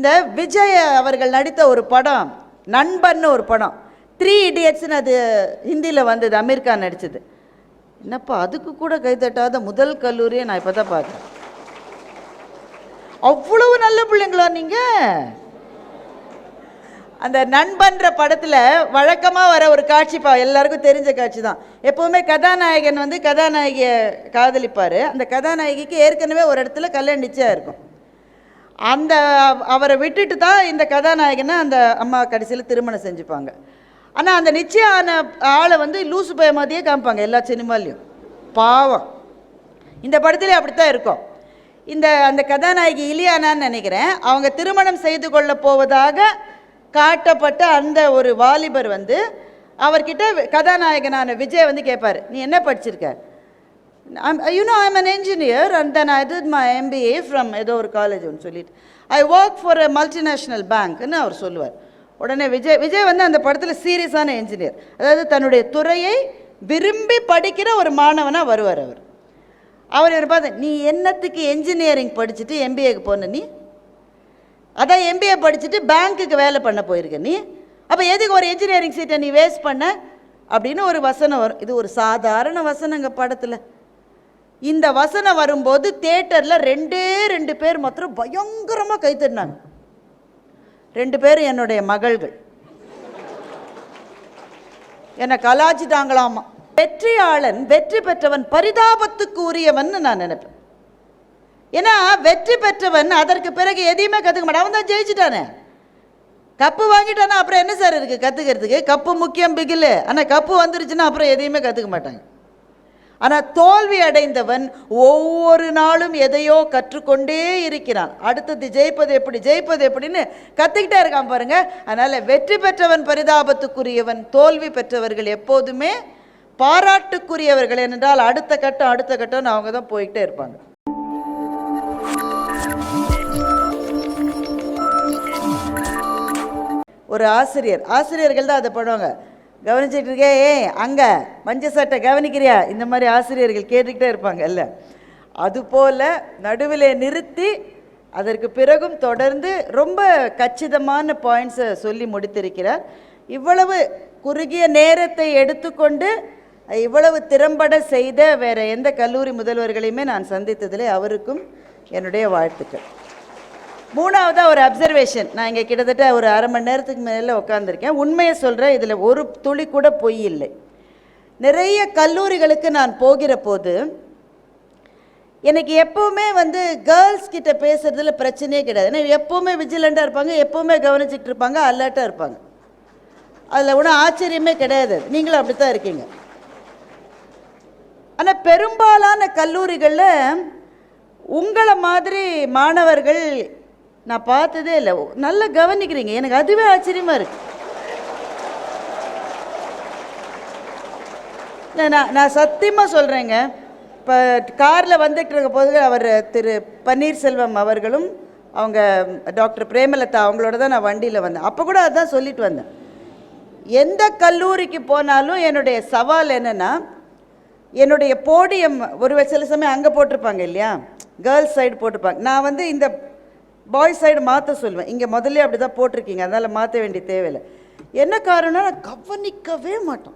இந்த விஜய் அவர்கள் நடித்த ஒரு படம் நண்பன்னு ஒரு படம். த்ரீ இடியட்ஸ்னு அது ஹிந்தியில் வந்தது அமீர் கான் நடித்தது என்னப்பா அதுக்கு கூட கைதட்டாத முதல் கல்லூரியை நான் இப்போ தான் பார்க்குறேன் அவ்வளவு நல்ல பிள்ளைங்களா நீங்கள் அந்த நண்பன்ற படத்தில் வழக்கமாக வர ஒரு காட்சிப்பா எல்லாருக்கும் தெரிஞ்ச காட்சி தான். எப்போவுமே கதாநாயகன் வந்து கதாநாயகியை காதலிப்பார். அந்த கதாநாயகிக்கு ஏற்கனவே ஒரு இடத்துல கல்யாணிச்சா நிச்சயம் இருக்கும். அந்த அவரை விட்டுட்டு தான் இந்த கதாநாயகனை அந்த அம்மா கடைசியில் திருமணம் செஞ்சுப்பாங்க. ஆனால் அந்த நிச்சயம் ஆன ஆளை வந்து லூசு பய மாதிரியே காமிப்பாங்க எல்லா சினிமாலையும். பாவம். இந்த படத்திலே அப்படித்தான் இருக்கும். இந்த அந்த கதாநாயகி இலியானான்னு நினைக்கிறேன். அவங்க திருமணம் செய்து கொள்ள போவதாக காட்டப்பட்ட அந்த ஒரு வாலிபர் வந்து அவர்கிட்ட கதாநாயகனான விஜய் வந்து கேட்பார் நீ என்ன படிச்சிருக்க? You know I'm an engineer and then I did my MBA from ஏதோ ஒரு காலேஜ் ஒன்று சொல்லிட்டு. I work for a multinational பேங்க்னு அவர் சொல்லுவார். உடனே விஜய் விஜய் வந்து அந்த படத்தில் சீரியஸான என்ஜினியர் அதாவது தன்னுடைய துறையை விரும்பி படிக்கிற ஒரு மாணவனாக வருவார் அவர். அவர் இவர் பார்த்து நீ என்னத்துக்கு என்ஜினியரிங் படிச்சுட்டு எம்பிஏக்கு போன நீ? அதான் எம்பிஏ படிச்சுட்டு பேங்க்குக்கு வேலை பண்ண போயிருக்க நீ? அப்போ எதுக்கு ஒரு என்ஜினியரிங் சீட்டை நீ வேஸ்ட் பண்ண? அப்படின்னு ஒரு வசனம் வரும். இது ஒரு சாதாரண வசனங்க படத்தில். இந்த வசனம் வரும்போது தேட்டரில் ரெண்டே ரெண்டு பேர் மாத்திரம் பயங்கரமாக கைத்திருந்தாங்க ரெண்டு பேரும் என்னுடைய மகள்கள். என்னை கலாச்சிட்டாங்களாமா வெற்றியாளன் வெற்றி பெற்றவன் பரிதாபத்துக்கு உரியவன் நான் நினைப்பேன். ஏன்னா வெற்றி பெற்றவன் அதற்கு பிறகு எதையுமே கற்றுக்க மாட்டான். அவன் தான் ஜெயிச்சிட்டானே. கப்பு வாங்கிட்டானா அப்புறம் என்ன சார் இருக்குது கற்றுக்கிறதுக்கு கப்பு முக்கியம் பிகில். ஆனால் கப்பு வந்துருச்சுன்னா அப்புறம் எதையுமே கற்றுக்க மாட்டாங்க. ஆனால் தோல்வி அடைந்தவன் ஒவ்வொரு நாளும் எதையோ கற்றுக்கொண்டே இருக்கிறான். அடுத்தது ஜெயிப்பது எப்படி ஜெயிப்பது எப்படின்னு கற்றுக்கிட்டே இருக்கான் பாருங்க. அதனால் வெற்றி பெற்றவன் பரிதாபத்துக்குரியவன் தோல்வி பெற்றவர்கள் எப்போதுமே பாராட்டுக்குரியவர்கள் என்றால் அடுத்த கட்டம் அடுத்த கட்டம்னு அவங்க தான் போய்கிட்டே இருப்பாங்க. ஒரு ஆசிரியர் ஆசிரியர்கள் தான் அதை பண்ணுவாங்க. கவனிச்சிட்டு இருக்கே ஏ அங்கே மஞ்ச சட்டை கவனிக்கிறியா? இந்த மாதிரி ஆசிரியர்கள் கேட்டுக்கிட்டே இருப்பாங்க இல்லை. அதுபோல் நடுவில் நிறுத்தி அதற்கு பிறகும் தொடர்ந்து ரொம்ப கச்சிதமான பாயிண்ட்ஸை சொல்லி முடித்திருக்கிறார். இவ்வளவு குறுகிய நேரத்தை எடுத்துக்கொண்டு இவ்வளவு திறம்பட செய்த வேறு எந்த கல்லூரி முதல்வர்களையுமே நான் சந்தித்ததிலே அவருக்கும் என்னுடைய வாழ்த்துக்கள். மூணாவதாக ஒரு அப்சர்வேஷன் நான் இங்கே கிட்டத்தட்ட ஒரு அரை மணி நேரத்துக்கு மேலே உட்காந்துருக்கேன் உண்மையை சொல்கிறேன் இதில் ஒரு துளி கூட பொய் இல்லை. நிறைய கல்லூரிகளுக்கு நான் போகிற போது எனக்கு எப்போவுமே வந்து கேர்ள்ஸ் கிட்ட பேசுறதுல பிரச்சனையே கிடையாது. ஏன்னா எப்போவுமே விஜிலண்டாக இருப்பாங்க எப்போவுமே கவனிச்சிட்டு இருப்பாங்க அலர்ட்டாக இருப்பாங்க. அதில் ஒன்றும் ஆச்சரியமே கிடையாது. நீங்களும் அப்படி தான் இருக்கீங்க. ஆனால் பெரும்பாலான கல்லூரிகளில் உங்களை மாதிரி மாணவர்கள் நான் பார்த்ததே இல்லை. நல்லா கவனிக்கிறீங்க. எனக்கு அதுவே ஆச்சரியமாக இருக்கு. இல்லை நான் நான் சத்தியமாக சொல்கிறேங்க இப்போ காரில் வந்துட்டு இருக்க போது அவர் திரு பன்னீர்செல்வம் அவர்களும் அவங்க டாக்டர் பிரேமலதா அவங்களோட தான் நான் வண்டியில் வந்தேன். அப்போ கூட அதான் சொல்லிட்டு வந்தேன். எந்த கல்லூரிக்கு போனாலும் என்னுடைய சவால் என்னென்னா என்னுடைய போடியம் ஒரு சில சமயம் அங்கே போட்டிருப்பாங்க இல்லையா? கேர்ள்ஸ் சைடு போட்டிருப்பாங்க. நான் வந்து இந்த பாய்ஸ் சைடு மாற்ற சொல்லுவேன் இங்கே முதல்ல அப்படி தான் போட்டிருக்கீங்க. அதனால் மாற்ற வேண்டிய தேவையில்லை. என்ன காரணம்னா நான் கவனிக்கவே மாட்டோம்.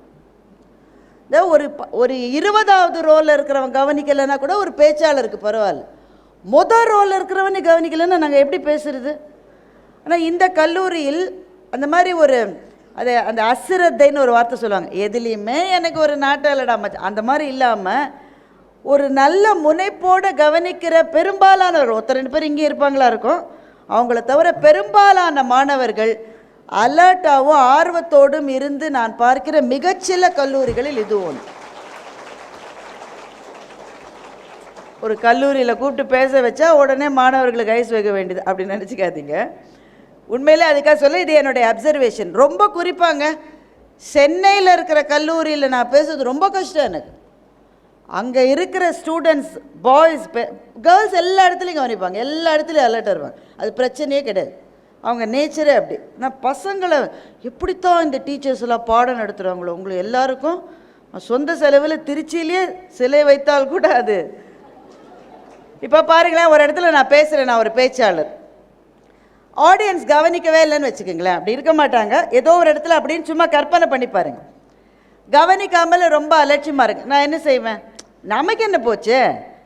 இந்த ஒரு ப- ஒரு இருபதாவது ரோலில் இருக்கிறவன் கவனிக்கலைன்னா கூட ஒரு பேச்சாளருக்கு பரவாயில்ல. முதல் ரோலில் இருக்கிறவனே கவனிக்கலைன்னா நாங்கள் எப்படி பேசுறது? ஆனால் இந்த கல்லூரியில் அந்த மாதிரி ஒரு அது அந்த அசிரத்தைன்னு ஒரு வார்த்தை சொல்லுவாங்க. எதுலேயுமே எனக்கு ஒரு நாட்டாளடா மச்சான் அந்த மாதிரி இல்லாமல் ஒரு நல்ல முனைப்போட கவனிக்கிற பெரும்பாலானவர் ஒருத்தர் ரெண்டு பேர் இங்கே இருப்பாங்களா இருக்கும்? அவங்கள தவிர பெரும்பாலான மாணவர்கள் அலர்ட்டாகவும் ஆர்வத்தோடும் இருந்து நான் பார்க்கிற மிகச்சில கல்லூரிகளில் இது ஒன்று ஒரு கல்லூரியில் கூப்பிட்டு பேச வச்சா உடனே மாணவர்களுக்கு ஐஸ் வைக்க வேண்டியது அப்படின்னு நினச்சிக்காதீங்க. உண்மையிலே அதுக்காக சொல்ல இது என்னுடைய அப்சர்வேஷன் ரொம்ப குறிப்பாங்க. சென்னையில் இருக்கிற கல்லூரியில் நான் பேசுறது ரொம்ப கஷ்டம் எனக்கு. அங்கே இருக்கிற ஸ்டூடெண்ட்ஸ் பாய்ஸ் கேர்ள்ஸ் எல்லா இடத்துலையும் கவனிப்பாங்க. எல்லா இடத்துலையும் அலர்ட்டாக இருப்பாங்க. அது பிரச்சனையே கிடையாது. அவங்க நேச்சரே அப்படி. நான் பசங்களை எப்படித்தான் இந்த டீச்சர்ஸ் எல்லாம் பாடம் நடத்துகிறாங்களோ உங்களுக்கு எல்லாருக்கும் சொந்த செலவில் திருச்சியிலேயே சிலை வைத்தால் கூட அது. இப்போ பாருங்களேன் ஒரு இடத்துல நான் பேசுகிறேன் நான் ஒரு பேச்சாளர். ஆடியன்ஸ் கவனிக்கவே இல்லைன்னு வச்சுக்கோங்களேன். அப்படி இருக்க மாட்டாங்க. ஏதோ ஒரு இடத்துல அப்படின்னு சும்மா கற்பனை பண்ணி பாருங்க. கவனிக்காமல் ரொம்ப அலட்சியமாக இருக்குது நான் என்ன செய்வேன்? நமக்கு என்ன போச்சு?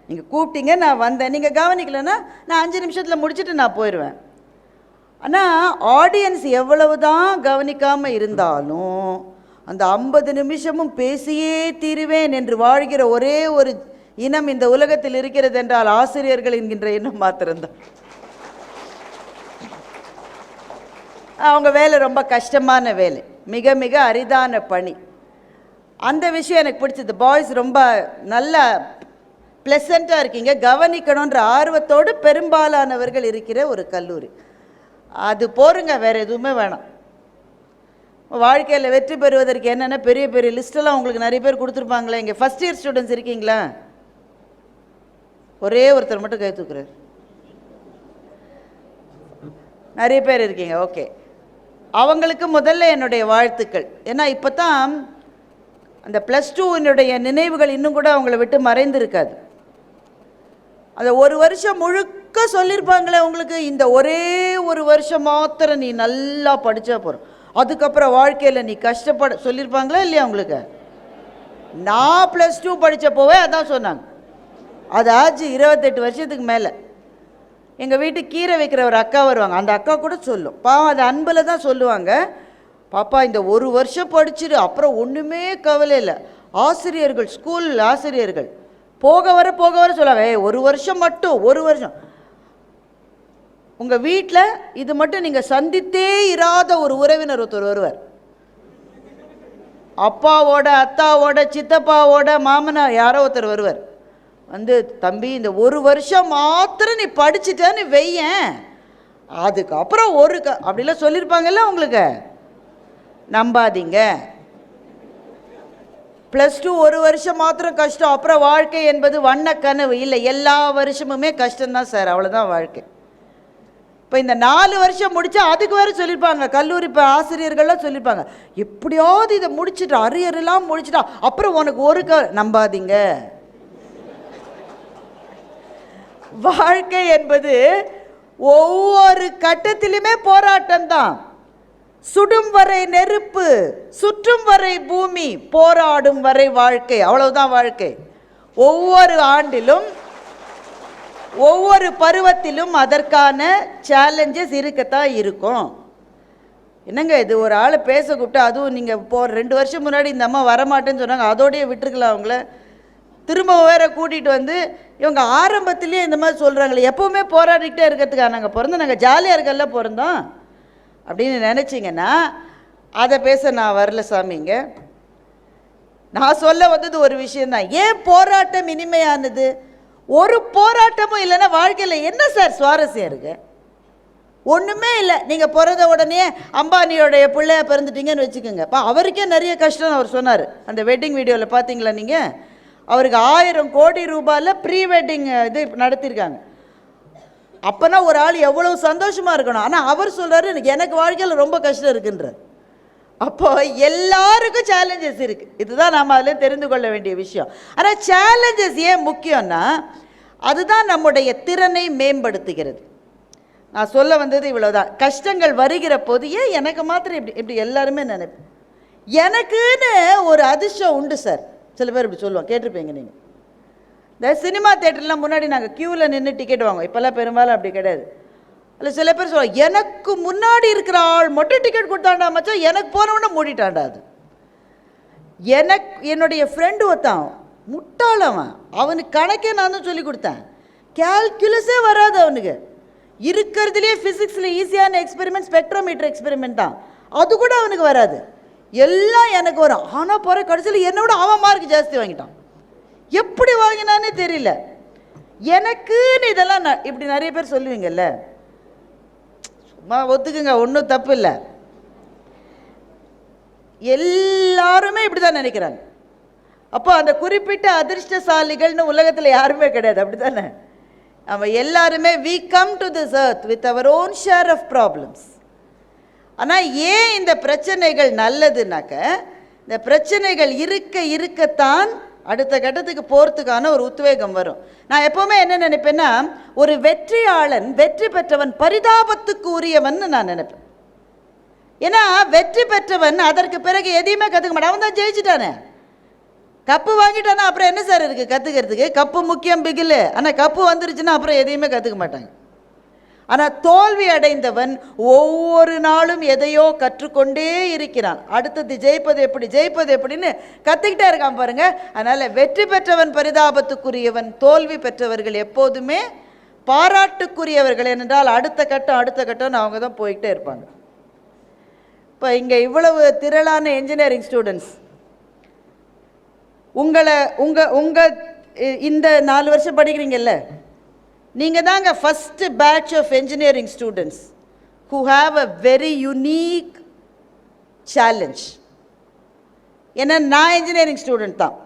நீங்கள் கூப்பிட்டீங்க நான் வந்தேன். நீங்கள் கவனிக்கலைன்னா நான் அஞ்சு நிமிஷத்தில் முடிச்சுட்டு நான் போயிடுவேன் ஆனால் ஆடியன்ஸ் எவ்வளவு தான் கவனிக்காமல் இருந்தாலும் அந்த ஐம்பது நிமிஷமும் பேசியே தீருவேன் என்று வாழ்கிற ஒரே ஒரு இனம் இந்த உலகத்தில் இருக்கிறது என்றால் ஆசிரியர்கள் என்கின்ற இனம் மாத்திரம்தான். அவங்க வேலை ரொம்ப கஷ்டமான வேலை. மிக மிக அரிதான பணி. அந்த விஷயம் எனக்கு பிடிச்சது. பாய்ஸ் ரொம்ப நல்ல ப்ளசண்ட்டாக இருக்கீங்க. கவனிக்கணுன்ற ஆர்வத்தோடு பெரும்பாலானவர்கள் இருக்கிற ஒரு கல்லூரி. அது போருங்க வேறு எதுவுமே வேணாம். வாழ்க்கையில் வெற்றி பெறுவதற்கு என்னென்ன பெரிய பெரிய லிஸ்ட்டெல்லாம் உங்களுக்கு நிறைய பேர் கொடுத்துருப்பாங்களே. இங்கே ஃபஸ்ட் இயர் ஸ்டூடெண்ட்ஸ் இருக்கீங்களா? ஒரே ஒருத்தர் மட்டும் கை தூக்குறாரு. நிறைய பேர் இருக்கீங்க ஓகே அவங்களுக்கு முதல்ல என்னுடைய வாழ்த்துக்கள். ஏன்னா இப்போ தான் அந்த ப்ளஸ் டூவினுடைய நினைவுகள் இன்னும் கூட அவங்கள விட்டு மறைந்திருக்காது. அந்த ஒரு வருஷம் முழுக்க சொல்லியிருப்பாங்களே உங்களுக்கு இந்த ஒரே ஒரு வருஷம் மாத்திரம் நீ நல்லா படித்தா போகிறோம் அதுக்கப்புறம் வாழ்க்கையில் நீ கஷ்டப்பட சொல்லியிருப்பாங்களா இல்லையா உங்களுக்கு நான் ப்ளஸ் டூ படித்தப்போவே அதான் சொன்னாங்க. அது ஆச்சு இருபத்தெட்டு வருஷத்துக்கு மேலே. எங்கள் வீட்டு கீரை வைக்கிற ஒரு அக்கா வருவாங்க. அந்த அக்கா கூட சொல்லும். பாவம் அது அன்பில் தான் சொல்லுவாங்க. பாப்பா இந்த ஒரு வருஷம் படிச்சிரு அப்புறம் ஒன்றுமே கவலை இல்லை. ஆசிரியர்கள் ஸ்கூல் ஆசிரியர்கள். போக வர போக வர சொல்லவே ஒரு வருஷம் மட்டும் ஒரு வருஷம். உங்கள் வீட்டில் இது மட்டும் நீங்கள் சந்தித்தே இராத ஒரு உறவினர் ஒருத்தர் வருவார். அப்பாவோட அத்தாவோட சித்தப்பாவோட மாமனார் யாரோ ஒருத்தர் வருவார். வந்து தம்பி இந்த ஒரு வருஷம் மாத்திரம் நீ படிச்சுட்டேன்னு வெய்யன் அதுக்கப்புறம் ஒரு க அப்படிலாம் சொல்லியிருப்பாங்கல்ல உங்களுக்கு? நம்பாதீங்க. ப்ளஸ் டூ ஒரு வருஷம் மாத்திரம் கஷ்டம். அப்புறம் வாழ்க்கை என்பது வண்ண கனவு. இல்லை எல்லா வருஷமுமே கஷ்டம்தான் சார் அவ்வளோதான் வாழ்க்கை. இப்போ இந்த நாலு வருஷம் முடிச்சா அதுக்கு வேறு சொல்லியிருப்பாங்க கல்லூரி இப்போ ஆசிரியர்கள்லாம் சொல்லியிருப்பாங்க எப்படியாவது இதை முடிச்சிட்டா அரியரெல்லாம் முடிச்சுட்டா முடிச்சிட்டா அப்புறம் உனக்கு ஒரு க நம்பாதீங்க. வாழ்க்கை என்பது ஒவ்வொரு கட்டத்திலுமே போராட்டம் தான் சுடும் வரை நெருப்பு சுற்றும் வரை பூமி போராடும் வரை வாழ்க்கை. அவ்வளவுதான் வாழ்க்கை. ஒவ்வொரு ஆண்டிலும் ஒவ்வொரு பருவத்திலும் அதற்கான சேலஞ்சஸ் இருக்கத்தான் இருக்கும். என்னங்க இது? ஒரு ஆளை பேச கூப்பிட்டு அதுவும் நீங்கள் போ ரெண்டு வருஷம் முன்னாடி இந்த அம்மா வரமாட்டேன்னு சொன்னாங்க. அதோடயே விட்டுருக்கலாம் அவங்கள. திரும்ப வேற கூட்டிகிட்டு வந்து இவங்க ஆரம்பத்திலேயே இந்த மாதிரி சொல்கிறாங்களே எப்போவுமே போராடிக்கிட்டே இருக்கிறதுக்காக நாங்கள் பிறந்தோம். நாங்கள் ஜாலியாக இருக்கல பிறந்தோம். அப்படின்னு நினச்சிங்கன்னா அதை பேச நான் வரல சாமிங்க நான் சொல்ல வந்தது ஒரு விஷயந்தான் ஏன் போராட்டம் இனிமையானது? ஒரு போராட்டமும் இல்லைன்னா வாழ்க்கையில் என்ன சார் சுவாரஸ்யம் இருக்கு? ஒன்றுமே இல்லை. நீங்கள் பிறந்த உடனே அம்பானியோடைய பிள்ளைய பிறந்துட்டீங்கன்னு வச்சுக்கோங்க. அப்போ அவருக்கே நிறைய கஷ்டம் அவர் சொன்னார். அந்த வெட்டிங் வீடியோவில் பார்த்தீங்களா நீங்கள் அவருக்கு ஆயிரம் கோடி ரூபாயில் ப்ரீ வெட்டிங் இது நடத்தியிருக்காங்க அப்போனா ஒரு ஆள் எவ்வளவு சந்தோஷமாக இருக்கணும். ஆனால் அவர் சொல்கிறாரு எனக்கு எனக்கு வாழ்க்கையில் ரொம்ப கஷ்டம் இருக்குன்றார். அப்போ எல்லாருக்கும் சேலஞ்சஸ் இருக்குது இதுதான் நாம் அதில் தெரிந்து கொள்ள வேண்டிய விஷயம். ஆனால் சேலஞ்சஸ் ஏன் முக்கியம்னா அதுதான் நம்முடைய திறனை மேம்படுத்துகிறது. நான் சொல்ல வந்தது இவ்வளோதான் கஷ்டங்கள் வருகிற போது ஏன் எனக்கு மாத்திரம் இப்படி இப்படி எல்லாருமே நினைப்பேன் எனக்குன்னு ஒரு அதிர்ஷ்டம் உண்டு சார். சில பேர் இப்படி சொல்லுவாங்க. கேட்டிருப்பீங்க நீங்கள் இந்த சினிமா தேட்டர்லாம் முன்னாடி நாங்கள் க்யூவில் நின்று டிக்கெட் வாங்குவோம். இப்போல்லாம் பெரும்பாலும் அப்படி கிடையாது. இல்லை சில பேர் சொல்லுவாங்க எனக்கு முன்னாடி இருக்கிற ஆள் மட்டும் டிக்கெட் கொடுத்தாண்டா மச்சான் எனக்கு போனவொன்னே மூடிட்டாண்டா அது. எனக்கு என்னுடைய ஃப்ரெண்டு ஒருத்தான் முட்டாளவன் அவனுக்கு கணக்கே நான் தான் சொல்லி கொடுத்தேன். கேல்குலஸே வராது அவனுக்கு. இருக்கிறதுலே ஃபிசிக்ஸில் ஈஸியான எக்ஸ்பெரிமெண்ட் ஸ்பெக்ட்ரோமீட்டர் எக்ஸ்பெரிமெண்ட் தான். அது கூட அவனுக்கு வராது. எல்லாம் எனக்கு வரும். ஆனால் போகிற கடைசியில் என்னோட அவன் மார்க் ஜாஸ்தி வாங்கிட்டான். எப்படி வாங்கினானே தெரியல. எனக்குன்னு இதெல்லாம் நான் இப்படி நிறைய பேர் சொல்லுவீங்கல்ல. சும்மா ஒத்துக்குங்க ஒன்றும் தப்பு இல்லை. எல்லாருமே இப்படி தான் நினைக்கிறாங்க. அப்போ அந்த குறிப்பிட்ட அதிர்ஷ்டசாலிகள்னு உலகத்தில் யாருமே கிடையாது அப்படி தானே நம்ம எல்லாருமே we come to this earth with our own share of problems ஆனால் ஏன் இந்த பிரச்சனைகள் நல்லதுனாக்க இந்த பிரச்சனைகள் இருக்க இருக்கத்தான் அடுத்த கட்டத்துக்கு போகிறதுக்கான ஒரு உத்வேகம் வரும். நான் எப்போவுமே என்ன நினைப்பேன்னா ஒரு வெற்றியாளன் வெற்றி பெற்றவன் பரிதாபத்துக்கு உரியவன் நான் நினைப்பேன். ஏன்னா வெற்றி பெற்றவன் அதற்கு பிறகு எதையுமே கற்றுக்க மாட்டான். அவன் தான் ஜெயிச்சிட்டானே. கப்பு வாங்கிட்டானா அப்புறம் என்ன சார் இருக்குது கற்றுக்கிறதுக்கு கப்பு முக்கியம் பிகில். ஆனால் கப்பு வந்துருச்சுன்னா அப்புறம் எதையுமே கற்றுக்க மாட்டாங்க. ஆனால் தோல்வி அடைந்தவன் ஒவ்வொரு நாளும் எதையோ கற்றுக்கொண்டே இருக்கிறான். அடுத்தது ஜெயிப்பது எப்படி ஜெயிப்பது எப்படின்னு கற்றுக்கிட்டே இருக்கான் பாருங்க. அதனால் வெற்றி பெற்றவன் பரிதாபத்துக்குரியவன் தோல்வி பெற்றவர்கள் எப்போதுமே பாராட்டுக்குரியவர்கள் என்றால் அடுத்த கட்டம் அடுத்த கட்டம்னு அவங்க தான் போய்கிட்டே இருப்பாங்க. இப்போ இங்கே இவ்வளவு திரளான என்ஜினியரிங் ஸ்டூடெண்ட்ஸ் உங்களை உங்கள் உங்கள் இந்த நாலு வருஷம் படிக்கிறீங்கல்ல? நீங்கள் தாங்க first batch of engineering students who have a very unique challenge ஏன்னா நான் இன்ஜினியரிங் ஸ்டூடெண்ட் தான்.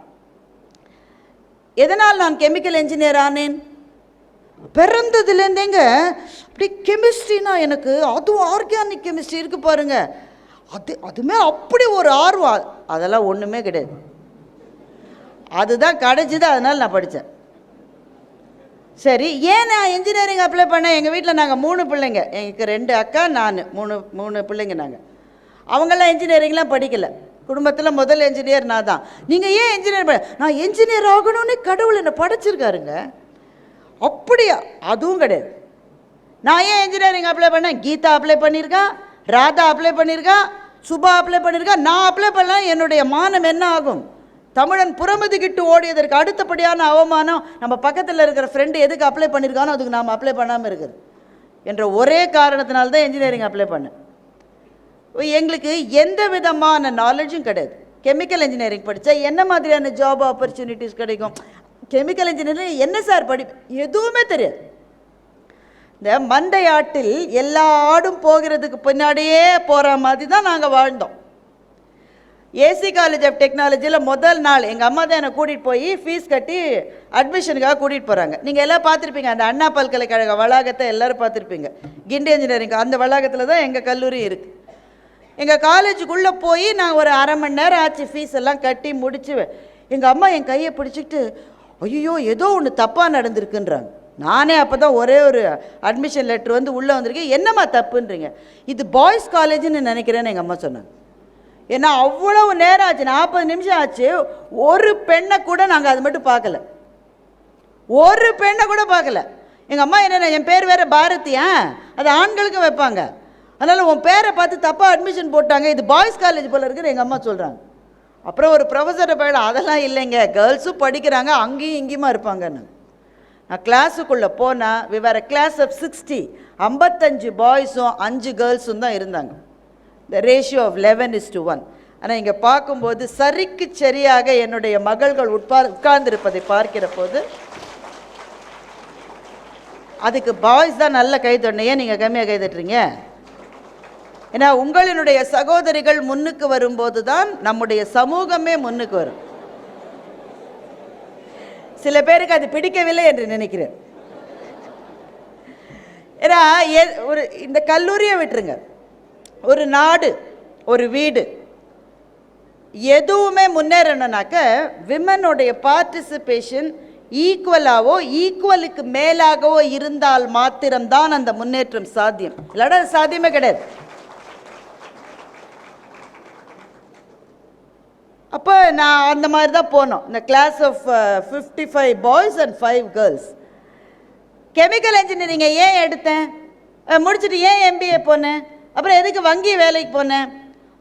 எதனால் நான் கெமிக்கல் இன்ஜினியர் ஆனேன்? பிறந்ததுலேருந்தேங்க அப்படி கெமிஸ்ட்ரினா எனக்கு அதுவும் ஆர்கானிக் கெமிஸ்ட்ரி இருக்கு பாருங்க. அது அதுமே அப்படி ஒரு ஆர்வம். அதெல்லாம் ஒன்றுமே கிடையாது. அதுதான் கிடைச்சிது அதனால் நான் படித்தேன் சரி ஏன் நான் இன்ஜினியரிங் அப்ளை பண்ணேன் எங்கள் வீட்டில் நாங்கள் மூணு பிள்ளைங்க. எங்களுக்கு ரெண்டு அக்கா நான். மூணு மூணு பிள்ளைங்க நாங்கள் அவங்களாம் இன்ஜினியரிங்லாம் படிக்கலை. குடும்பத்தில் முதல் இன்ஜினியர் நான் தான். நீங்கள் ஏன் இன்ஜினியர் பண்ண நான் இன்ஜினியர் ஆகணும்னு கடவுள் என்னை படைச்சிருக்காருங்க. அப்படியா? அதுவும் கிடையாது. நான் ஏன் இன்ஜினியரிங் அப்ளை பண்ணேன்? கீதா அப்ளை பண்ணியிருக்கா ராதா அப்ளை பண்ணியிருக்கா சுபா அப்ளை பண்ணியிருக்கா நான் அப்ளை பண்ணலாம் என்னுடைய மானம் என்ன ஆகும்? தமிழன் புறமதிக்கிட்டு ஓடியதற்கு அடுத்தபடியான அவமானம் நம்ம பக்கத்தில் இருக்கிற ஃப்ரெண்டு எதுக்கு அப்ளை பண்ணியிருக்கானோ அதுக்கு நாம் அப்ளை பண்ணாமல் இருக்குது. என்ற ஒரே காரணத்தினால தான் இன்ஜினியரிங் அப்ளை பண்ணேன் எங்களுக்கு எந்த விதமான நாலேஜும் கிடையாது. கெமிக்கல் இன்ஜினியரிங் படித்தா என்ன மாதிரியான ஜாப் ஆப்பர்ச்சுனிட்டிஸ் கிடைக்கும்? கெமிக்கல் இன்ஜினியரிங் என்ன சார் படி எதுவுமே தெரியாது. இந்த மண்டை ஆட்டில் எல்லா ஆடும் போகிறதுக்கு பின்னாடியே போகிற மாதிரி தான் நாங்கள் வாழ்ந்தோம். ஏசி காலேஜ் ஆஃப் டெக்னாலஜியில் முதல் நாள் எங்கள் அம்மா தான் என்னை கூட்டிகிட்டு போய் ஃபீஸ் கட்டி அட்மிஷனுக்காக கூட்டிகிட்டு போகிறாங்க நீங்கள் எல்லாம் பார்த்துருப்பீங்க அந்த அண்ணா பல்கலைக்கழக வளாகத்தை எல்லோரும் பார்த்துருப்பீங்க. கிண்டி இன்ஜினியரிங் அந்த வளாகத்தில் தான் எங்கள் கல்லூரி இருக்குது எங்கள் காலேஜுக்குள்ளே போய் நான் ஒரு அரை மணி நேரம் ஆச்சு ஃபீஸ் எல்லாம் கட்டி முடிச்சு எங்கள் அம்மா என் கையை பிடிச்சிக்கிட்டு ஐயோ ஏதோ ஒன்று தப்பாக நடந்திருக்குன்றாங்க. நானே அப்போ தான் ஒரே ஒரு அட்மிஷன் லெட்ரு வந்து உள்ளே வந்திருக்கேன் என்னம்மா தப்புன்றீங்க? இது பாய்ஸ் காலேஜ்னு நினைக்கிறேன்னு எங்கள் அம்மா சொன்னாங்க. ஏன்னா அவ்வளவு நேரம் ஆச்சு நாற்பது நிமிஷம் ஆச்சு ஒரு பெண்ணை கூட நாங்கள் அது மட்டும் பார்க்கல. ஒரு பெண்ணை கூட பார்க்கல. எங்கள் அம்மா என்ன என் பேர் வேறு பாரதியா அது ஆண்களுக்கும் வைப்பாங்க. அதனால் உன் பேரை பார்த்து தப்பாக அட்மிஷன் போட்டாங்க. இது பாய்ஸ் காலேஜ் போல இருக்குன்னு எங்கள் அம்மா சொல்கிறாங்க அப்புறம் ஒரு ப்ரொஃபஸரை போயிட அதெல்லாம் இல்லைங்க. கேர்ள்ஸும் படிக்கிறாங்க. அங்கேயும் இங்கேயுமா இருப்பாங்கன்னு. நான் கிளாஸுக்குள்ளே போனால் வேறு கிளாஸ் ஆஃப் சிக்ஸ்டி ஐம்பத்தஞ்சு பாய்ஸும் அஞ்சு கேர்ள்ஸும் தான் இருந்தாங்க. The ratio of eleven is to one ஆனால் இங்கே பார்க்கும்போது சரிக்கு சரியாக என்னுடைய மகள்கள் உட்பா உட்கார்ந்திருப்பதை பார்க்கிற போது அதுக்கு பாய்ஸ் தான் நல்ல கை தட்டணும் ஏன் நீங்கள் கம்மியாக கை தட்டுறீங்க? ஏன்னா உங்களினுடைய சகோதரிகள் முன்னுக்கு வரும்போது தான் நம்முடைய சமூகமே முன்னுக்கு வரும். சில பேருக்கு அது பிடிக்கவில்லை என்று நினைக்கிறேன். ஏன்னா ஒரு இந்த கல்லூரியை விட்டுருங்க. ஒரு நாடு ஒரு வீடு. எதுவுமே முன்னேறணும்னாக்க விமனுடைய பார்ட்டிசிபேஷன் ஈக்குவலாகவோ ஈக்குவலுக்கு மேலாகவோ இருந்தால் மாத்திரம்தான் அந்த முன்னேற்றம் சாத்தியம். இல்லாட சாத்தியமே கிடையாது. அப்போ நான் அந்த மாதிரி தான் போனோம். இந்த class of fifty five boys and five girls chemical இன்ஜினியரிங்கை ஏன் எடுத்தேன்? முடிச்சுட்டு ஏன் எம்பிஏ போனேன்? அப்புறம் எதுக்கு வங்கி வேலைக்கு போனேன்?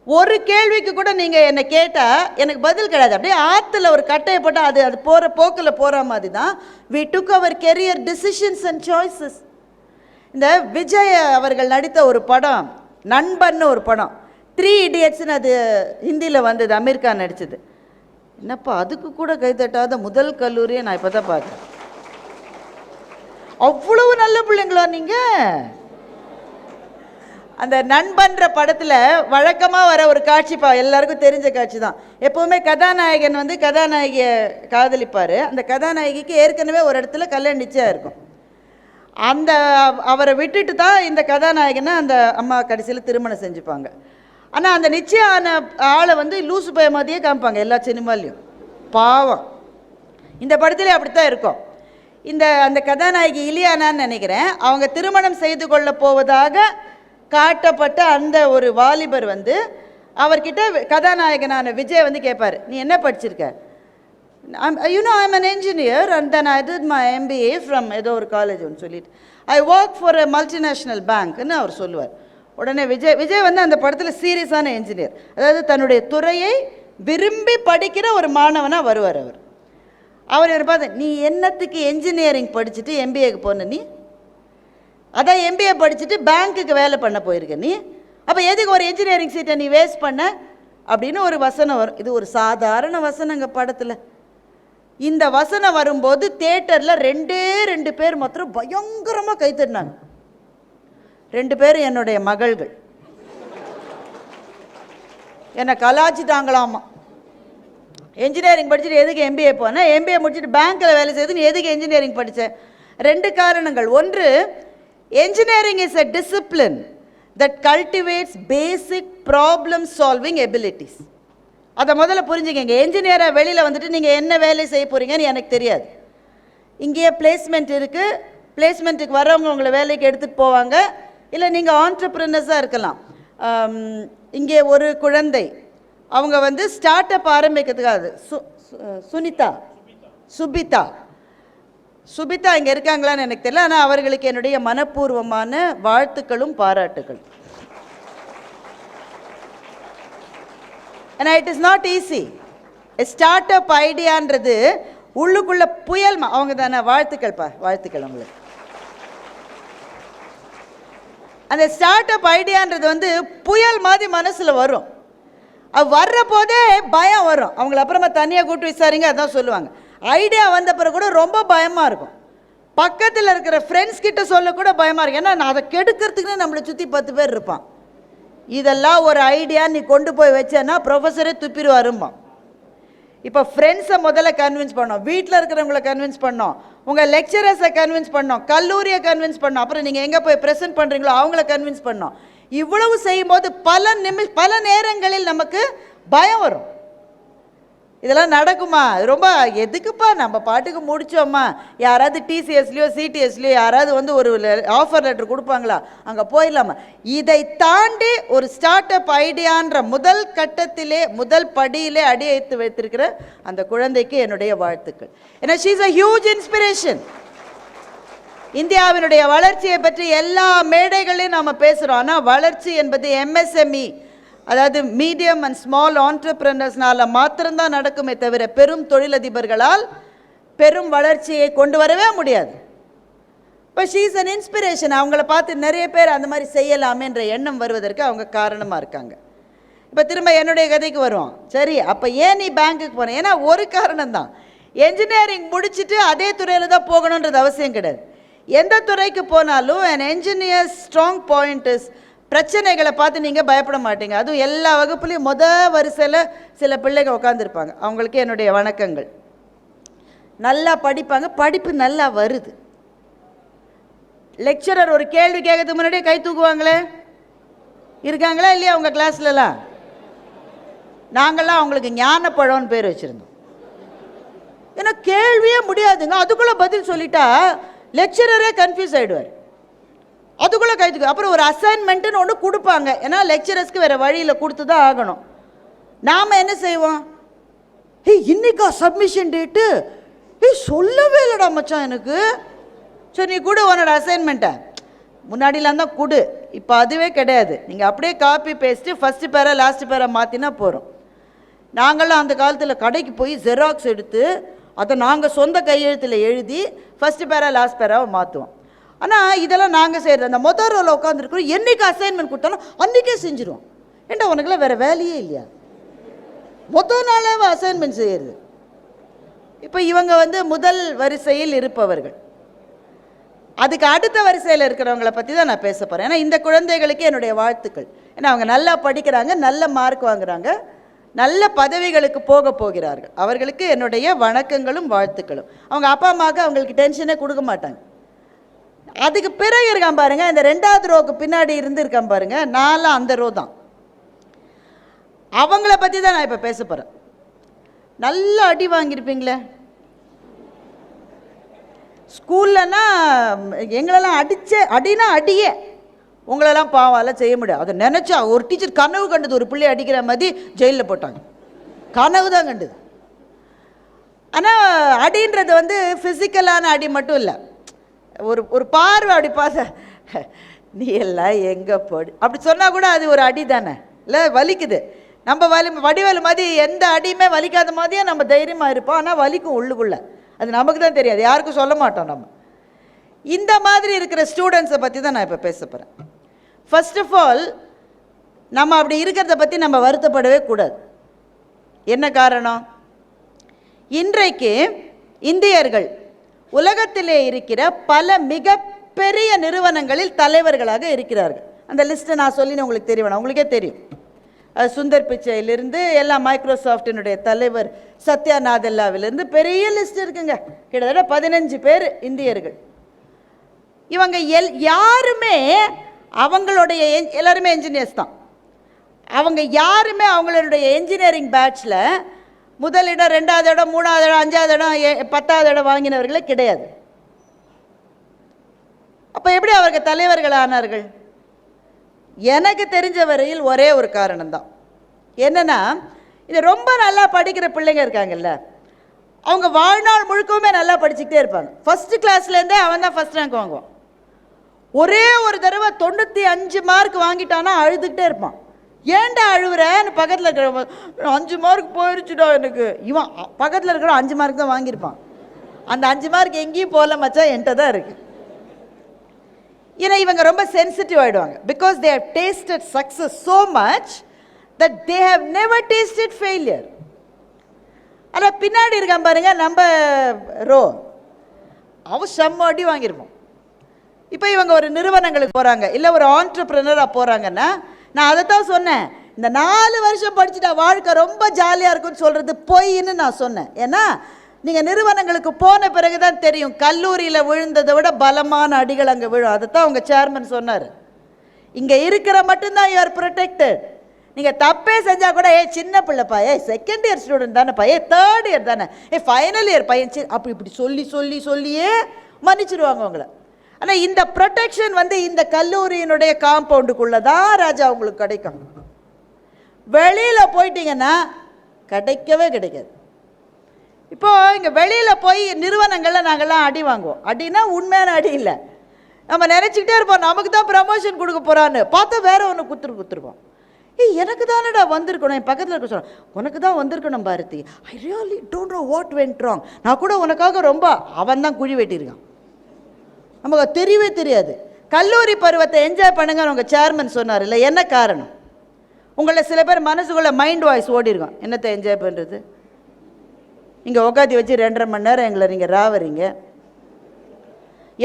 ஒரு கேள்விக்கு கூட நீங்கள் என்னை கேட்டால் எனக்கு பதில் கிடையாது. அப்படியே ஆற்றுல ஒரு கட்டையை போட்டால் அது அது போகிற போக்கில் போகிற மாதிரி தான் we took our career decisions and choices இந்த விஜய் அவர்கள் நடித்த ஒரு படம் நண்பன்னு ஒரு படம். த்ரீ இடியட்ஸ்னு அது ஹிந்தியில் வந்தது அமீர் கான் என்னப்பா அதுக்கு கூட கைத்தட்டாத முதல் கல்லூரியை நான் இப்போ தான் பார்க்குறேன் அவ்வளவு நல்ல பிள்ளைங்களா நீங்கள் அந்த நண்பன்ற படத்தில் வழக்கமாக வர ஒரு காட்சிப்பா எல்லாருக்கும் தெரிஞ்ச காட்சி தான். எப்போவுமே கதாநாயகன் வந்து கதாநாயகியை காதலிப்பார். அந்த கதாநாயகிக்கு ஏற்கனவே ஒரு இடத்துல கல்யாணம் நிச்சயம் இருக்கும். அந்த அவரை விட்டுட்டு தான் இந்த கதாநாயகனை அந்த அம்மா கடைசியில் திருமணம் செஞ்சுப்பாங்க. ஆனால் அந்த நிச்சயம் ஆன ஆளை வந்து லூசு பய மாதிரியே காமிப்பாங்க எல்லா சினிமாலையும். பாவம். இந்த படத்துலேயே அப்படித்தான் இருக்கும். இந்த அந்த கதாநாயகி இலியானான்னு நினைக்கிறேன். அவங்க திருமணம் செய்து கொள்ள போவதாக காட்டப்பட்ட அந்த ஒரு வாலிபர் வந்து அவர்கிட்ட கதாநாயகனான விஜய் வந்து கேட்பார் நீ என்ன படிச்சிருக்க? You know I'm an engineer and then I did my MBA from ஏதோ ஒரு காலேஜ் ஒன்று சொல்லிட்டு. I work for a multinational பேங்க்னு அவர் சொல்லுவார். உடனே விஜய் விஜய் வந்து அந்த படத்தில் சீரியஸான என்ஜினியர் அதாவது தன்னுடைய துறையை விரும்பி படிக்கிற ஒரு மாணவனாக வருவார் அவர். அவர் இவர் நீ என்னத்துக்கு என்ஜினியரிங் படிச்சுட்டு எம்பிஏக்கு போன நீ? அதான் எம்பிஏ படிச்சுட்டு பேங்க்குக்கு வேலை பண்ண போயிருக்க நீ. அப்போ எதுக்கு ஒரு இன்ஜினியரிங் சீட்டை நீ வேஸ்ட் பண்ண? அப்படின்னு ஒரு வசனம் வரும். இது ஒரு சாதாரண வசனங்க படத்தில். இந்த வசனம் வரும்போது தேட்டரில் ரெண்டே ரெண்டு பேர் மாத்திரம் பயங்கரமாக கைத்தட்டினாங்க ரெண்டு பேரும் என்னுடைய மகள்கள். என்னை கலாச்சிட்டாங்களாமா. என்ஜினியரிங் படிச்சுட்டு எதுக்கு எம்பிஏ போனேன் எம்பிஏ முடிச்சுட்டு பேங்க்கில் வேலை செய்து நீ எதுக்கு என்ஜினியரிங் படித்தேன் ரெண்டு காரணங்கள். ஒன்று engineering is a discipline that cultivates basic problem solving abilities. அதை முதல்ல புரிஞ்சுக்கங்க. என்ஜினியராக வெளியில் வந்துட்டு நீங்கள் என்ன வேலை செய்ய போகிறீங்கன்னு எனக்கு தெரியாது. இங்கேயே பிளேஸ்மெண்ட் இருக்குது பிளேஸ்மெண்ட்டுக்கு வரவங்க உங்களை வேலைக்கு எடுத்துகிட்டு போவாங்க. இல்லை நீங்கள் ஆண்டர்பிரினர்ஸாக இருக்கலாம். இங்கே ஒரு குழந்தை. அவங்க வந்து ஸ்டார்ட் அப் ஆரம்பிக்கிறதுக்காக சு சு- சுனிதா. சுபிதா. சுபிதா இங்கே இருக்காங்களான்னு எனக்கு தெரியல ஆனால் அவர்களுக்கு என்னுடைய மனப்பூர்வமான வாழ்த்துக்களும் பாராட்டுகள். ஏன்னா it is not easy start up ஐடியான்றது உள்ளுக்குள்ள புயல் அவங்க தானே வாழ்த்துக்கள்ப்பா வாழ்த்துக்கள் உங்களுக்கு அந்த ஸ்டார்ட் அப் ஐடியான்றது வந்து புயல் மாதிரி மனசில் வரும். அது வர்ற போதே பயம் வரும். அவங்கள அப்புறமா தனியாக கூட்டு விசாரிங்க அதான் சொல்லுவாங்க. ஐடியா வந்த பிறகு கூட ரொம்ப பயமாக இருக்கும். பக்கத்தில் இருக்கிற ஃப்ரெண்ட்ஸ் கிட்ட சொல்ல கூட பயமாக இருக்கும். ஏன்னா நான் அதை கெடுக்கிறதுக்குன்னு நம்மளை சுற்றி பத்து பேர் இருப்பான். இதெல்லாம் ஒரு ஐடியா நீ கொண்டு போய் வச்சேன்னா ப்ரொஃபஸரே துப்பிடுவாரும்பான். இப்போ ஃப்ரெண்ட்ஸை முதல்ல கன்வின்ஸ் பண்ணோம். வீட்டில் இருக்கிறவங்கள கன்வின்ஸ் பண்ணோம். உங்கள் லெக்சரர்ஸை கன்வின்ஸ் பண்ணோம். கல்லூரியை கன்வின்ஸ் பண்ணோம். அப்புறம் நீங்கள் எங்கே போய் ப்ரெசென்ட் பண்ணுறீங்களோ அவங்கள கன்வின்ஸ் பண்ணோம். இவ்வளவு செய்யும்போது பல நிமி பல நேரங்களில் நமக்கு பயம் வரும். இதெல்லாம் நடக்குமா? ரொம்ப எதுக்குப்பா நம்ம பாட்டுக்கு முடிச்சோம்மா யாராவது டிசிஎஸ்லேயோ சிடிஎஸ்லேயோ யாராவது வந்து ஒரு ஆஃபர் லெட்டர் கொடுப்பாங்களா? அங்கே போயிடலாமா? இதை தாண்டி ஒரு ஸ்டார்ட் அப் ஐடியான்ற முதல் கட்டத்திலே முதல் படியிலே அடியைத்து வைத்திருக்கிற அந்த குழந்தைக்கு என்னுடைய வாழ்த்துக்கள். ஏன்னா ஷீஸ் அ ஹியூஜ் இன்ஸ்பிரேஷன் இந்தியாவினுடைய வளர்ச்சியை பற்றி எல்லா மேடைகளையும் நாம் பேசுகிறோம் ஆனால் வளர்ச்சி என்பது எம்எஸ்எம்இ அதாவது மீடியம் அண்ட் ஸ்மால் ஆண்டர்பிரனர்ஸ்னால மாத்திரம்தான் நடக்குமே தவிர பெரும் தொழிலதிபர்களால் பெரும் வளர்ச்சியை கொண்டு வரவே முடியாது. இப்போ ஷீஸ் அன் இன்ஸ்பிரேஷன் அவங்கள பார்த்து நிறைய பேர் அந்த மாதிரி செய்யலாமேன்ற எண்ணம் வருவதற்கு அவங்க காரணமாக இருக்காங்க. இப்போ திரும்ப என்னுடைய கதைக்கு வருவோம். சரி அப்போ ஏன் நீ பேங்க்குக்கு போன? ஏன்னா ஒரு காரணம் தான் என்ஜினியரிங் முடிச்சுட்டு அதே துறையில் தான் போகணுன்றது அவசியம் கிடையாது. எந்த துறைக்கு போனாலும் என் என்ஜினியர் ஸ்ட்ராங் பாயிண்ட் இஸ் பிரச்சனைகளை பார்த்து நீங்கள் பயப்பட மாட்டீங்க. அதுவும் எல்லா வகுப்புலையும் முத வரிசையில் சில பிள்ளைங்க உட்காந்துருப்பாங்க அவங்களுக்கு என்னுடைய வணக்கங்கள். நல்லா படிப்பாங்க. படிப்பு நல்லா வருது. லெக்சரர் ஒரு கேள்வி கேட்கறதுக்கு முன்னாடியே கை தூக்குவாங்களே? இருக்காங்களா இல்லையா உங்கள் கிளாஸ்லலாம் நாங்கள்லாம் அவங்களுக்கு ஞானப்பழம்னு பேர் வச்சுருந்தோம். ஏன்னா கேள்வியே முடியாதுங்க. அதுக்குள்ளே பதில் சொல்லிட்டா லெக்சரரே கன்ஃபியூஸ் ஆகிடுவார் அதுக்குள்ளே கைத்துக்கு அப்புறம் ஒரு அசைன்மெண்ட்டுன்னு ஒன்று கொடுப்பாங்க. ஏன்னா லெக்சரர்ஸ்க்கு வேறு வழியில் கொடுத்து தான் ஆகணும். நாம் என்ன செய்வோம்? ஹே இன்னைக்கா சப்மிஷன் டேட்டு ஏய் சொல்லவே இல்லைடா மச்சான் எனக்கு. சரி நீ கொடு உன்னோட அசைன்மெண்ட்டை முன்னாடிலாம் தான் கொடு. இப்போ அதுவே கிடையாது. நீங்கள் அப்படியே காப்பி பேஸ்ட்டு ஃபஸ்ட்டு பேரை லாஸ்ட் பேரா மாற்றினா போகிறோம் நாங்கள்லாம் அந்த காலத்தில் கடைக்கு போய் ஜெராக்ஸ் எடுத்து அதை நாங்கள் சொந்த கையெழுத்தில் எழுதி ஃபஸ்ட்டு பேரா லாஸ்ட் பேராவை மாற்றுவோம் ஆனால் இதெல்லாம் நாங்கள் செய்கிறது அந்த மொதல் ரோவில் உட்காந்துருக்குறோம் என்றைக்கு அசைன்மெண்ட் கொடுத்தாலும் அன்றைக்கே செஞ்சுருவோம். ஏண்டா உனக்குலாம் வேறு வேலையே இல்லையா? மொத்த நாளாக அசைன்மெண்ட் செய்கிறது இப்போ இவங்க வந்து முதல் வரிசையில் இருப்பவர்கள். அதுக்கு அடுத்த வரிசையில் இருக்கிறவங்கள பற்றி தான் நான் பேச போகிறேன் ஏன்னா இந்த குழந்தைகளுக்கு என்னுடைய வாழ்த்துக்கள். ஏன்னா அவங்க நல்லா படிக்கிறாங்க நல்ல மார்க் வாங்குறாங்க. நல்ல பதவிகளுக்கு போக போகிறார்கள். அவர்களுக்கு என்னுடைய வணக்கங்களும் வாழ்த்துக்களும். அவங்க அப்பா அம்மாவுக்கு அவங்களுக்கு டென்ஷனே கொடுக்க மாட்டாங்க. அதுக்கு பிறகு இருக்கான் பாருங்க இந்த ரெண்டாவது ரோக்கு பின்னாடி இருந்து இருக்கான் பாருங்க நாலாம் அந்த ரோ தான். அவங்கள பற்றி தான் நான் இப்போ பேச போகிறேன் நல்ல அடி வாங்கியிருப்பீங்களே ஸ்கூல்லனா எங்களெல்லாம் அடிச்ச அடினா அடியே. உங்களெல்லாம் பாவால செய்ய முடியாது. அதை நினச்சா ஒரு டீச்சர் கனவு கண்டது ஒரு பிள்ளை அடிக்கிற மாதிரி ஜெயிலில் போட்டாங்க. கனவு தான் கண்டது. ஆனால் அடின்றது வந்து ஃபிசிக்கலான அடி மட்டும் இல்லை. ஒரு ஒரு பார்வை அப்படி பார்த்த நீ எல்லாம் எங்கே போடு. அப்படி சொன்னால் கூட அது ஒரு அடி தானே. இல்லை வலிக்குது. நம்ம வலி வடிவேலு மாதிரி எந்த அடியுமே வலிக்காத மாதிரியே நம்ம தைரியமாக இருப்போம். ஆனால் வலிக்கும் உள்ளுக்குள்ளே. அது நமக்கு தான் தெரியாது யாருக்கும் சொல்ல மாட்டோம் நம்ம. இந்த மாதிரி இருக்கிற ஸ்டூடெண்ட்ஸை பற்றி தான் நான் இப்போ பேச போகிறேன் ஃபர்ஸ்ட் ஆஃப் ஆல் நம்ம அப்படி இருக்கிறத பற்றி நம்ம வருத்தப்படவே கூடாது. என்ன காரணம்? இன்றைக்கு இந்தியர்கள் உலகத்திலே இருக்கிற பல மிகப்பெரிய நிறுவனங்களில் தலைவர்களாக இருக்கிறார்கள். அந்த லிஸ்ட்டை நான் சொல்லி உங்களுக்கு தெரியவேணும் உங்களுக்கே தெரியும். அது சுந்தர் பிச்சையிலிருந்து எல்லா மைக்ரோசாஃப்டினுடைய தலைவர் சத்யா நாதெல்லாவிலிருந்து பெரிய லிஸ்ட் இருக்குங்க. கிட்டத்தட்ட பதினஞ்சு பேர் இந்தியர்கள். இவங்க எல் யாருமே அவங்களுடைய எல்லாருமே என்ஜினியர்ஸ் தான். அவங்க யாருமே அவங்களுடைய என்ஜினியரிங் முதல் முதலிடம் ரெண்டாவது இடம் மூணாவது இடம் அஞ்சாவது இடம் ஏ- பத்தாவது இடம் வாங்கினவர்களே கிடையாது. அப்போ எப்படி அவர்கள் தலைவர்கள் ஆனார்கள் எனக்கு தெரிஞ்ச வரையில் ஒரே ஒரு காரணம்தான். என்னென்னா இது ரொம்ப நல்லா படிக்கிற பிள்ளைங்க இருக்காங்கல்ல. அவங்க வாழ்நாள் முழுக்கவுமே நல்லா படிச்சுக்கிட்டே இருப்பாங்க. ஃபஸ்ட்டு கிளாஸ்லேருந்தே அவன் தான் ஃபஸ்ட் ரேங்க் வாங்குவான். ஒரே ஒரு தடவை தொண்ணூற்றி அஞ்சு மார்க் வாங்கிட்டான்னா அழுதுகிட்டே இருப்பான். ஏன்டா அழுவுறேன்னு பக்கத்தில் இருக்கிற அஞ்சு மார்க் போயிருச்சுடா எனக்கு. இவன் பக்கத்தில் இருக்கிற அஞ்சு மார்க் தான் வாங்கியிருப்பான். அந்த அஞ்சு மார்க் எங்கேயும் போகல மச்சா என்கிட்ட தான் இருக்குது ஏன்னா இவங்க ரொம்ப சென்சிட்டிவ் ஆகிடுவாங்க because they have tasted success so much that they have never tasted failure ஆனால் பின்னாடி இருக்கான் பாருங்க நம்ம ரோ அவன் செம்ம அடி வாங்கியிருப்போம் இப்போ இவங்க ஒரு நிறுவனங்களுக்கு போகிறாங்க இல்லை ஒரு ஆண்டர்பிரினராக போகிறாங்கன்னா நான் அதை தான் சொன்னேன். இந்த நாலு வருஷம் படிச்சுட்டா வாழ்க்கை ரொம்ப ஜாலியாக இருக்கும்னு சொல்கிறது பொய்ன்னு நான் சொன்னேன். ஏன்னா நீங்கள் நிறுவனங்களுக்கு போன பிறகு தான் தெரியும் கல்லூரியில் விழுந்ததை விட பலமான அடிகள் அங்கே விழும். அதை தான் உங்கள் சேர்மன் சொன்னார். இங்கே இருக்கிற மட்டும்தான் யூஆர் ப்ரொடெக்டட் நீங்கள் தப்பே செஞ்சால் கூட ஏ சின்ன பிள்ளைப்பா ஏ செகண்ட் இயர் ஸ்டூடெண்ட் தானேப்பா ஏ தேர்ட் இயர் தானே ஏ ஃபைனல் இயர் பையன் அப்படி இப்படி சொல்லி சொல்லி சொல்லியே மன்னிச்சிருவாங்க உங்களை. ஆனால் இந்த ப்ரொடெக்ஷன் வந்து இந்த கல்லூரியினுடைய காம்பவுண்டுக்குள்ளே தான் ராஜா உங்களுக்கு கிடைக்கும். வெளியில் போயிட்டீங்கன்னா கிடைக்கவே கிடைக்காது. இப்போ இங்கே வெளியில் போய் நிறுவனங்களில் நாங்கள்லாம் அடி வாங்குவோம். அடின்னா உண்மையான அடி இல்லை. நம்ம நினச்சிக்கிட்டே இருப்போம் நமக்கு தான் ப்ரமோஷன் கொடுக்க போகிறான்னு பார்த்தா வேற ஒன்று குத்துரு குத்துருப்போம் ஏய் எனக்கு தானடா வந்திருக்கணும். என் பக்கத்தில் இருக்க சொல்கிறேன் உனக்கு தான் வந்திருக்கணும் Bharathi. I really don't know what went wrong நான் கூட உனக்காக ரொம்ப அவன் தான் குழி வெட்டியிருக்கான். நமக்கு தெரியவே தெரியாது. கல்லூரி பருவத்தை என்ஜாய் பண்ணுங்கன்னு உங்கள் சேர்மன் சொன்னார். இல்லை என்ன காரணம்? உங்களை சில பேர் மனசுக்குள்ளே மைண்ட் வாய்ஸ் ஓடிருக்கோம். என்னத்தை என்ஜாய் பண்ணுறது இங்கே உக்காத்தி வச்சு ரெண்டரை மணி நேரம் எங்களை நீங்கள் ராவறீங்க.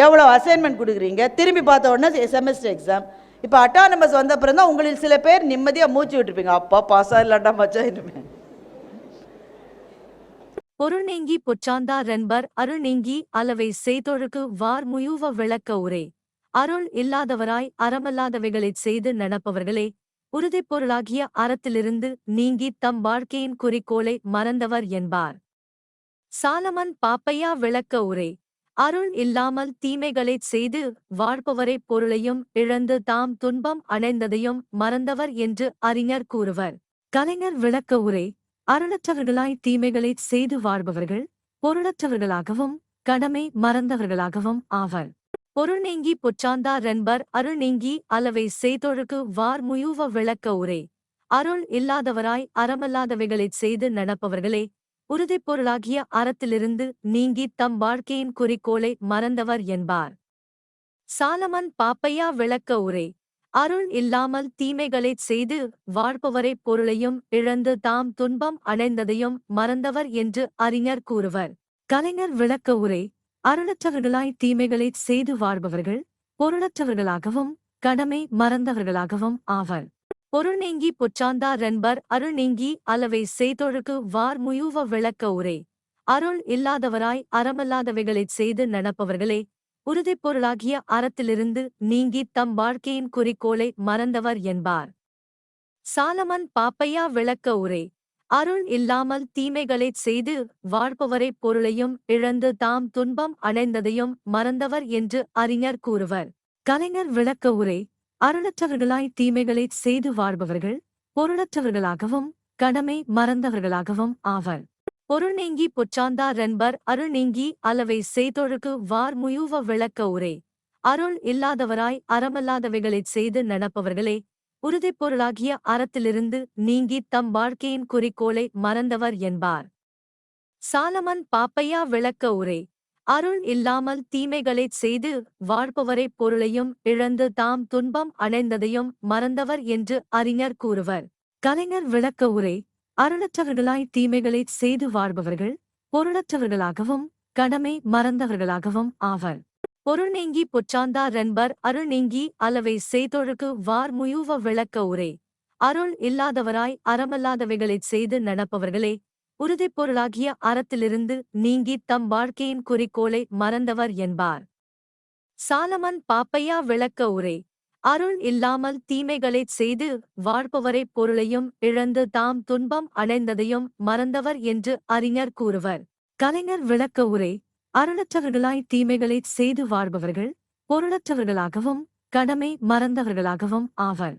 எவ்வளோ அசைன்மெண்ட் கொடுக்குறீங்க? திரும்பி பார்த்த உடனே செமஸ்டர் எக்ஸாம் இப்போ அட்டானமஸ் வந்த அப்புறம் தான் உங்களில் சில பேர் நிம்மதியாக மூச்சு விட்டுருப்பீங்க. அப்பா பாஸாக இல்லாட்டா மச்சா இனிமே. பொருள்நீங்கி பொச்சாந்தா ரென்பர் அருள் நீங்கி அளவை செய்தொழுக்கு வார் முயுவ விளக்க உரை. அருள் இல்லாதவராய் அறமல்லாதவைகளைச் செய்து நடப்பவர்களே உறுதிப் பொருளாகிய அறத்திலிருந்து நீங்கி தம் வாழ்க்கையின் குறிக்கோளை மறந்தவர் என்பார். சாலமன் பாப்பையா விளக்க உரை. அருள் இல்லாமல் தீமைகளைச் செய்து வாழ்பவரை பொருளையும் இழந்து தாம் துன்பம் அடைந்ததையும் மறந்தவர் என்று அறிஞர் கூறுவர். கலைஞர் விளக்க உரை. அருளற்றவர்களாய் தீமைகளை செய்து வாழ்பவர்கள் பொருளற்றவர்களாகவும் கடமை மறந்தவர்களாகவும் ஆவர். பொருள் நீங்கி பொச்சாந்தா ரென்பர் அருள் நீங்கி அளவை செய்தொழுக்கு வார் முயூவ விளக்க உரை. அருள் இல்லாதவராய் அறமல்லாதவைகளைச் செய்து நடப்பவர்களே உறுதிப் பொருளாகிய அறத்திலிருந்து நீங்கி தம் வாழ்க்கையின் குறிக்கோளை மறந்தவர் என்பார். சாலமன் பாப்பையா விளக்க உரை. அருள் இல்லாமல் தீமைகளைச் செய்து வாழ்பவரை பொருளையும் இழந்து தாம் துன்பம் அடைந்ததையும் மறந்தவர் என்று அறிஞர் கூறுவர். கலைஞர் விளக்க உரை அருளற்றவர்களாய் தீமைகளைச் செய்து வாழ்பவர்கள் பொருளற்றவர்களாகவும் கடமை மறந்தவர்களாகவும் ஆவர். பொருள் நீங்கி பொச்சாந்தா என்பர் அருள் நீங்கி அளவை செய்தொழுக்கு வார் முயுவ விளக்க உரை. அருள் இல்லாதவராய் அறமல்லாதவைகளைச் செய்து நடப்பவர்களே உறுதிப் பொருளாகிய அறத்திலிருந்து நீங்கி தம் வாழ்க்கையின் குறிக்கோளை மறந்தவர் என்பார். சாலமன் பாப்பையா விளக்க உரை. அருள் இல்லாமல் தீமைகளைச் செய்து வாழ்பவரே பொருளையும் இழந்து தாம் துன்பம் அடைந்ததையும் மறந்தவர் என்று அறிஞர் கூறுவர். கலைஞர் விளக்க உரை. அருளற்றவர்களாய் தீமைகளைச் செய்து வாழ்பவர்கள் பொருளற்றவர்களாகவும் கடமை மறந்தவர்களாகவும் ஆவர். பொருள் நீங்கி பொச்சாந்தா ரென்பர் அருள் நீங்கி அளவை செய்தொழுக்கு வார் முயுவ விளக்க உரை. அருள் இல்லாதவராய் அறமல்லாதவைகளைச் செய்து நடப்பவர்களே உறுதிப் பொருளாகிய அறத்திலிருந்து நீங்கி தம் வாழ்க்கையின் குறிக்கோளை மறந்தவர் என்பார். சாலமன் பாப்பையா விளக்க உரை. அருள் இல்லாமல் தீமைகளைச் செய்து வாழ்பவரை பொருளையும் இழந்து தாம் துன்பம் அடைந்ததையும் மறந்தவர் என்று அறிஞர் கூறுவர். கலைஞர் விளக்க உரை. அருளற்றவர்களாய் தீமைகளை செய்து வாழ்பவர்கள் பொருளற்றவர்களாகவும் கடமை மறந்தவர்களாகவும் ஆவர். பொருள் நீங்கி பொச்சாந்தா ரன்பர் அருள் நீங்கி அளவை செய்தொழுக்கு வார்முயுவ விளக்க உரை. அருள் இல்லாதவராய் அறமல்லாதவைகளைச் செய்து நடப்பவர்களே உறுதிப் பொருளாகிய அறத்திலிருந்து நீங்கி தம் வாழ்க்கையின் குறிக்கோளை மறந்தவர் என்பார். சாலமன் பாப்பையா விளக்க உரை. அருள் இல்லாமல் தீமைகளைச் செய்து வாழ்பவரை பொருளையும் இழந்து தாம் துன்பம் அடைந்ததையும் மறந்தவர் என்று அறிஞர் கூறுவர். கலைஞர் விளக்க உரை அருளற்றவர்களாய் தீமைகளைச் செய்து வாழ்பவர்கள் பொருளற்றவர்களாகவும் கடமை மறந்தவர்களாகவும் ஆவர்.